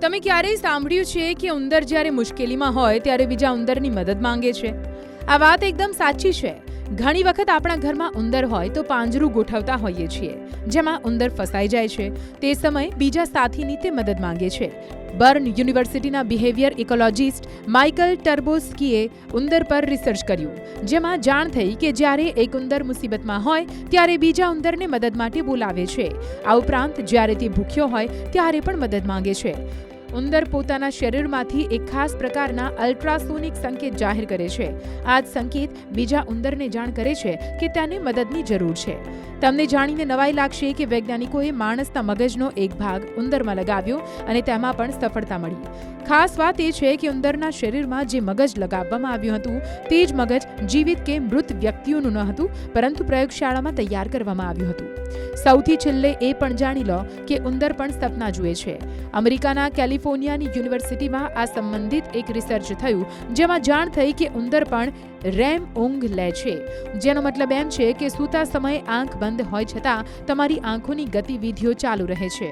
તમે ક્યારેય સાંભળ્યું છે કે ઉંદર જ્યારે મુશ્કેલીમાં હોય ત્યારે બીજા ઉંદરની મદદ માંગે છે? આ વાત એકદમ સાચી છે. ઘણી વખત આપણા ઘરમાં ઉંદર હોય તો પાંજરું ગોઠવતા હોઈએ છીએ, જેમાં ઉંદર ફસાઈ જાય છે. તે સમયે બીજા સાથીની તે મદદ માંગે છે. બર્ન યુનિવર્સિટીના બિહેવિયર ઇકોલોજીસ્ટ માઇકલ ટર્બોસ્કીએ ઉંદર પર રિસર્ચ કર્યું, જેમાં જાણ થઈ કે જ્યારે એક ઉંદર મુસીબતમાં હોય, ત્યારે બીજા ઉંદરને મદદ માટે બોલાવે છે. આ ઉપરાંત જ્યારે તે ભૂખ્યો હોય, ત્યારે પણ મદદ માંગે છે. ઉંદર પોતાના શરીરમાંથી એક ખાસ પ્રકારના અલ્ટ્રાસોનિક સંકેત જાહેર કરે છે. આ જ સંકેત બીજા ઉંદરને જાણ કરે છે કે તેને મદદની જરૂર છે. તમને જાણીને નવાઈ લાગશે કે વૈજ્ઞાનિકોએ માણસના મગજનો એક ભાગ ઉંદરમાં લગાવ્યો અને તેમાં પણ સફળતા મળી. ખાસ વાત એ છે કે ઉંદરના શરીરમાં જે મગજ લગાવવામાં આવ્યું હતું, તે જ મગજ જીવિત કે મૃત વ્યક્તિઓનું ન હતું, પરંતુ પ્રયોગશાળામાં તૈયાર કરવામાં આવ્યું હતું. સૌથી છેલ્લે એ પણ જાણી લો કે ઉંદર પણ સપના જુએ છે. અમેરિકાના કેલિફોર્નિયાની યુનિવર્સિટીમાં આ સંબંધિત એક રિસર્ચ થયું, જેમાં જાણ થઈ કે ઉંદર પણ રેમ ઊંઘ લે છે. જેનો મતલબ એમ છે કે સૂતા સમયે આંખ બંધ હોય છતાં તમારી આંખોની ગતિવિધિઓ ચાલુ રહે છે.